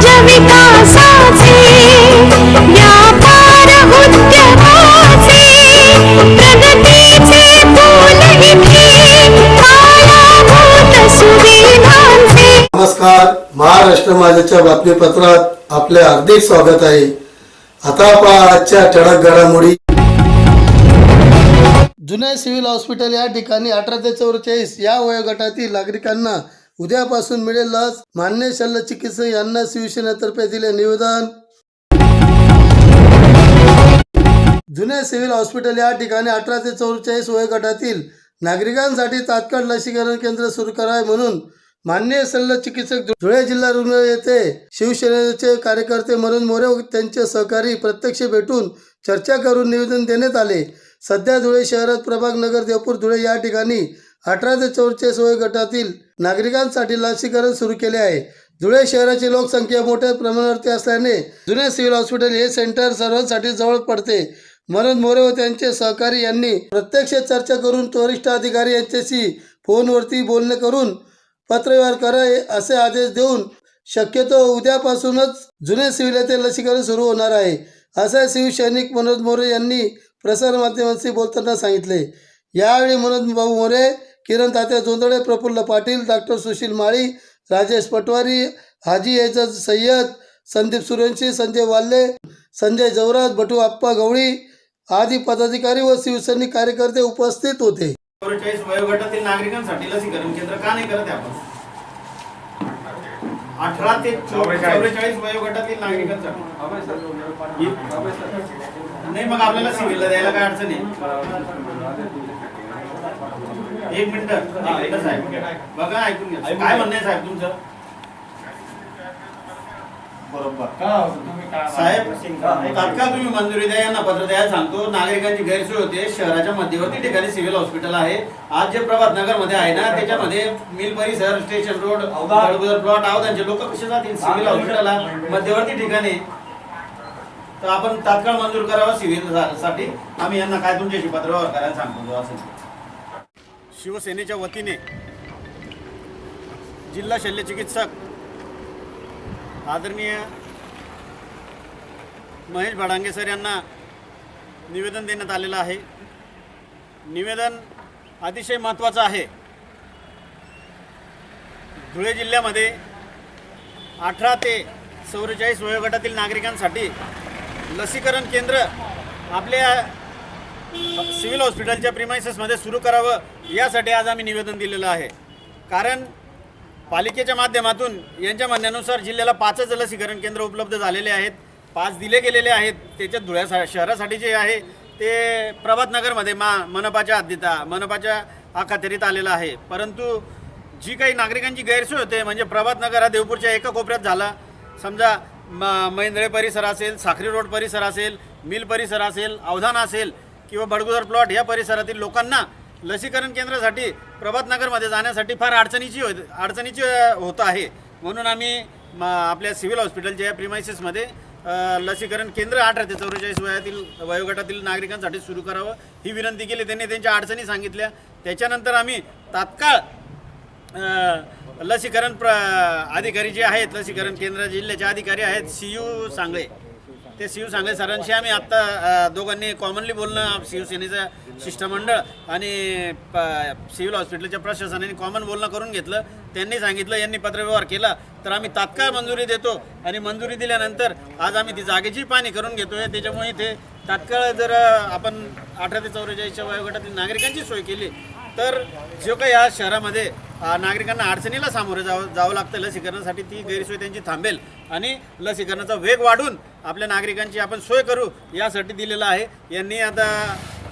राज्य विकासाचे व्यापार उद्यमाचे प्रगतीचे फूल इथे पायाभूत सुविधांचे. नमस्कार महाराष्ट्र माझ्याच्या बातमीपत्रात आपले हार्दिक स्वागत आहे. आता पहा आजच्या ठळक घडामोडी. जुन्या सिव्हिल हॉस्पिटल या ठिकाणी अठरा ते चौवेचाळीस या वयोगटातील नागरिकांना उद्यापासून मिळेल लस मान्य शल्य चिकित्सक यांना शिवसेनेतर्फे दिले निवेदन. जुने सिव्हिल हॉस्पिटल या ठिकाणी अठरा ते चौवेचाळीस वयोगटातील नागरिकांसाठी तात्काळ लसीकरण केंद्र सुरू करावे म्हणून मान्य शल्य चिकित्सक धुळे जिल्हा रुग्णालय येथे शिवसेनेचे कार्यकर्ते म्हणून मोरे व त्यांचे सहकारी प्रत्यक्ष भेटून चर्चा करून निवेदन देण्यात आले. सध्या धुळे शहरात प्रभाग नगर देवपूर धुळे या ठिकाणी अठरा ते चौवेचाळीस वयोगटातील नागरिकांसाठी लसीकरण सुरू केले आहे. धुळे शहराची लोकसंख्या मोठ्या प्रमाणावरती असल्याने जुने सिव्हिल हॉस्पिटल हे सेंटर सर्वांसाठी जवळ पडते. मनोज मोरे व त्यांचे सहकारी यांनी प्रत्यक्ष चर्चा करून वरिष्ठ अधिकारी यांच्याशी फोनवरती बोलणे करून पत्रव्यवहार करा असे आदेश देऊन शक्यतो उद्यापासूनच जुने सिव्हिल येथे लसीकरण सुरू होणार आहे असे शिवसैनिक मनोज मोरे यांनी प्रसारमाध्यमांशी बोलताना सांगितले. यावेळी मनोज भाऊ मोरे किरण तात्या जोंदळे प्रफुल्ल पाटील डॉक्टर सुशील माळी राजेश पटवारी हाजी एजाज सय्यद संदीप सुरवंशी संजय वाल्ले संजय जवराज बटू आप्पा गवळी आदी पदाधिकारी व शिवसैनिक कार्यकर्ते उपस्थित होते. चौवेचाळीस वयोगटातील नागरिकांसाठी लसीकरण केंद्र का नाही करत आपण? अठरा ते चौवेचाळीस. वयोगटातील नागरिकांसाठी. नाही मग आपल्याला सिव्हिलला द्यायला काय अडचण आहे? एक मिनिट. साहेब. बघा ऐकून घ्या. काय म्हणणं आहे साहेब तुमचं? बरोबर. साहेब तात्काळ तुम्ही मंजुरी द्या यांना पत्र द्या. सांगतो नागरिकांची गैरसोय होते. शहराच्या मध्यवर्ती ठिकाणी सिव्हिल हॉस्पिटल आहे. आज जे प्रभात नगरमध्ये आहे ना त्याच्यामध्ये मिल परिसर स्टेशन रोड प्लॉट अवधानचे लोक कसे जातील? सिव्हिल हॉस्पिटलला मध्यवर्ती ठिकाणी. तर आपण तात्काळ मंजूर करावं सिव्हिलसाठी आम्ही यांना काय तुमच्याशी पत्रव्यवहार करायला सांगतो असं. शिवसेनेच्या वतीने जिल्हा शल्यचिकित्सक आदरणीय महेश भडांगे सर यांना निवेदन देण्यात आलेलं आहे. निवेदन अतिशय महत्त्वाचं आहे. धुळे जिल्ह्यामध्ये अठरा ते चौवेचाळीस वयोगटातील नागरिकांसाठी लसीकरण केंद्र आपल्या सिव्हिल हॉस्पिटलच्या प्रिमायसेसमध्ये सुरू करावं यासाठी आज आम्ही निवेदन दिलेलं आहे. कारण पालिकेच्या माध्यमातून यांच्या म्हणण्यानुसार जिल्ह्याला पाचच लसीकरण केंद्र उपलब्ध झालेले आहेत. पाच दिले गेलेले आहेत. त्याच्यात धुळ्या शहरासाठी जे आहे ते प्रभातनगरमध्ये मा मनपाच्या आद्यता मनपाच्या अखत्यारीत आलेलं आहे. परंतु जी काही नागरिकांची गैरसोय होते म्हणजे प्रभातनगर हा देवपूरच्या एका कोपऱ्यात झाला. समजा म मैंदळे परिसर असेल साखरी रोड परिसर असेल मिल परिसर असेल अवधान असेल किंवा बडगुदर प्लॉट या परिसरातील लोकांना लसीकरण केंद्रासाठी प्रभातनगरमध्ये जाण्यासाठी फार अडचणीची होत अडचणीची होत आहे. म्हणून आम्ही म, आपल्या सिव्हिल हॉस्पिटलच्या या प्रिमायसेसमध्ये लसीकरण केंद्र अठरा ते चौवेचाळीस वयातील वयोगटातील नागरिकांसाठी सुरू करावं. ही विनंती केली. त्यांनी त्यांच्या अडचणी सांगितल्या. त्याच्यानंतर आम्ही तात्काळ लसीकरण प्र अधिकारी जे आहेत लसीकरण केंद्र जिल्ह्याचे अधिकारी आहेत सी यू सांगळे. ते शिव सांगले सरांशी आम्ही आत्ता दोघांनी कॉमनली बोलणं शिवसेनेचं शिष्टमंडळ आणि प- सिव्हिल हॉस्पिटलच्या प्रशासनाने कॉमन बोलणं करून घेतलं. त्यांनी सांगितलं यांनी पत्रव्यवहार केला. तर आम्ही तात्काळ मंजुरी देतो आणि मंजुरी दिल्यानंतर आज आम्ही ती जागेची पाणी करून घेतोय. त्याच्यामुळे इथे तात्काळ जर आपण अठरा ते चौवेचाळीसच्या वयोगटातील नागरिकांची सोय केली तर जो काही या शहरामध्ये नागरिकांना अडचणीला सामोरं जावं जावं लागतं लसीकरणासाठी ती गैरसोय त्यांची थांबेल. आणि लसीकरणाचा वेग वाढून आपल्या नागरिकांची आपण सोय करू यासाठी दिलेलं आहे. यांनी आता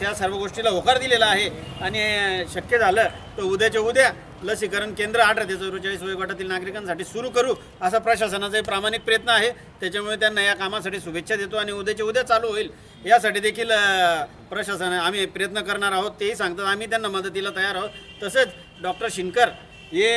त्या सर्व गोष्टीला होकार दिलेला आहे. आणि शक्य झालं तर उद्याच्या उद्या लसीकरण केंद्र आठ ते चौवेचाळीस वयोगटातील नागरिकांसाठी सुरू करू असा प्रशासनाचा प्रामाणिक प्रयत्न आहे. त्याच्यामुळे त्यांना या कामासाठी शुभेच्छा देतो आणि उद्याच्या उद्या चालू होईल. यासाठी देखील प्रशासन आम्ही प्रयत्न करणार आहोत. तेही सांगतात आम्ही त्यांना मदतीला तयार आहोत. तसेच डॉक्टर शिनकर हे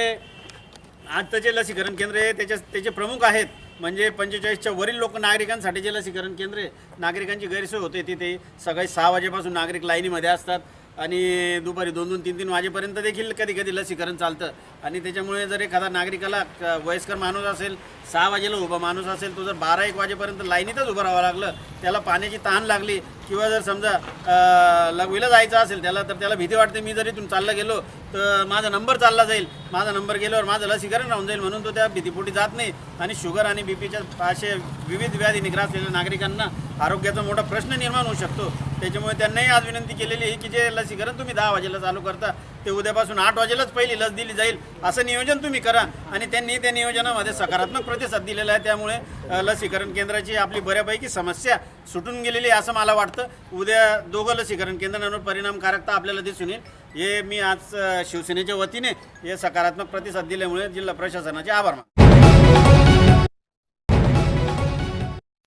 आत्ताचे लसीकरण केंद्र हे त्याच्या त्याचे प्रमुख आहेत. म्हणजे पंचेचाळीसच्या वरील लोक नागरिकांसाठी जे लसीकरण केंद्रे नागरिकांची गैरसोय होते तिथे. सकाळी सहा वाजेपासून नागरिक लाईनीमध्ये असतात. आणि दुपारी दोन दोन तीन तीन वाजेपर्यंत देखील कधी कधी लसीकरण चालतं. आणि त्याच्यामुळे जर एखादा नागरिकाला वयस्कर माणूस असेल सहा वाजेला उभा माणूस असेल तो जर बारा एक वाजेपर्यंत लाईनीतच उभं राहावं लागलं त्याला पाण्याची तहान लागली किंवा जर समजा लघवीला जायचं असेल त्याला तर त्याला भीती वाटते मी जर इथून चालला गेलो तर माझा नंबर चालला जाईल. माझा नंबर गेल्यावर माझं लसीकरण राहून जाईल म्हणून तो त्या भीतीपोटी जात नाही. आणि शुगर आणि बीपीच्या असे विविध व्याधी निग्रासलेल्या नागरिकांना आरोग्याचा मोठा प्रश्न निर्माण होऊ शकतो. त्याच्यामुळे त्यांनाही आज विनंती केलेली आहे की जे लसीकरण तुम्ही दहा वाजेला चालू करता ते उद्यापासून आठ वाजेलाच पहिली लस दिली जाईल. असं नियोजन तुम्ही करा आणि त्यांनी त्या नियोजनामध्ये सकारात्मक प्रतिसाद दिलेला आहे. त्यामुळे लसीकरण केंद्राची आपली बऱ्यापैकी समस्या सुटून गेलेली आहे असं मला वाटतं. उद्या दोघं लसीकरण केंद्रांवर परिणामकारकता आपल्याला दिसून येईल. हे मी आज शिवसेनेच्या वतीने हे सकारात्मक प्रतिसाद दिल्यामुळे जिल्हा प्रशासनाचे आभार मानतो.